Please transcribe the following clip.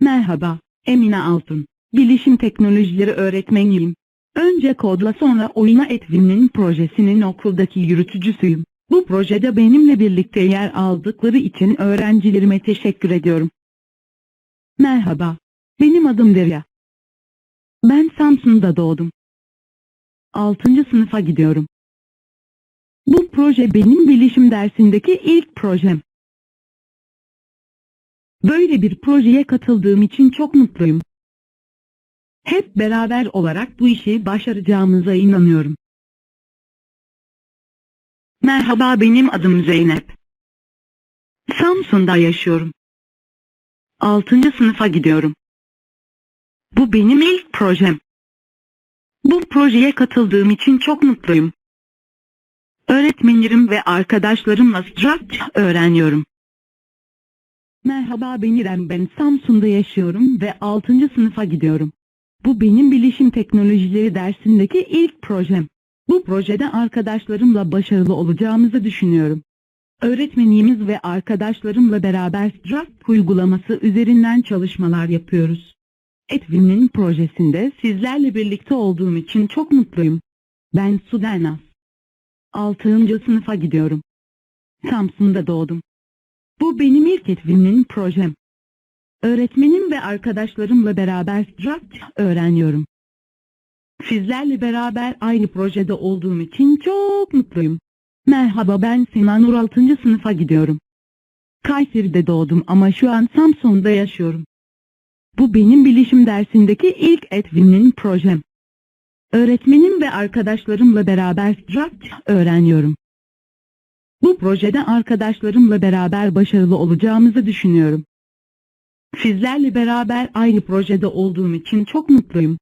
Merhaba, Emine Altun. Bilişim teknolojileri öğretmeniyim. Önce kodla sonra oyuna Edwin'in projesinin okuldaki yürütücüsüyüm. Bu projede benimle birlikte yer aldıkları için öğrencilerime teşekkür ediyorum. Merhaba, benim adım Derya. Ben Samsun'da doğdum. 6. sınıfa gidiyorum. Bu proje benim bilişim dersindeki ilk projem. Böyle bir projeye katıldığım için çok mutluyum. Hep beraber olarak bu işi başaracağımıza inanıyorum. Merhaba benim adım Zeynep. Samsun'da yaşıyorum. 6. sınıfa gidiyorum. Bu benim ilk projem. Bu projeye katıldığım için çok mutluyum. Öğretmenlerim ve arkadaşlarımla Structure öğreniyorum. Merhaba ben İrem ben Samsun'da yaşıyorum ve 6. sınıfa gidiyorum. Bu benim bilişim teknolojileri dersindeki ilk projem. Bu projede arkadaşlarımla başarılı olacağımızı düşünüyorum. Öğretmenimiz ve arkadaşlarımla beraber Struct uygulaması üzerinden çalışmalar yapıyoruz. Edwin'in projesinde sizlerle birlikte olduğum için çok mutluyum. Ben Sudenaz. 6. sınıfa gidiyorum. Samsun'da doğdum. Bu benim ilk Edwin'in projem. Öğretmenim ve arkadaşlarımla beraber Structure öğreniyorum. Sizlerle beraber aynı projede olduğum için çok mutluyum. Merhaba ben Sinan Nur 6. sınıfa gidiyorum. Kayseri'de doğdum ama şu an Samsun'da yaşıyorum. Bu benim bilişim dersindeki ilk Edwin'in projem. Öğretmenim ve arkadaşlarımla beraber Structure öğreniyorum. Bu projede arkadaşlarımla beraber başarılı olacağımızı düşünüyorum. Sizlerle beraber aynı projede olduğum için çok mutluyum.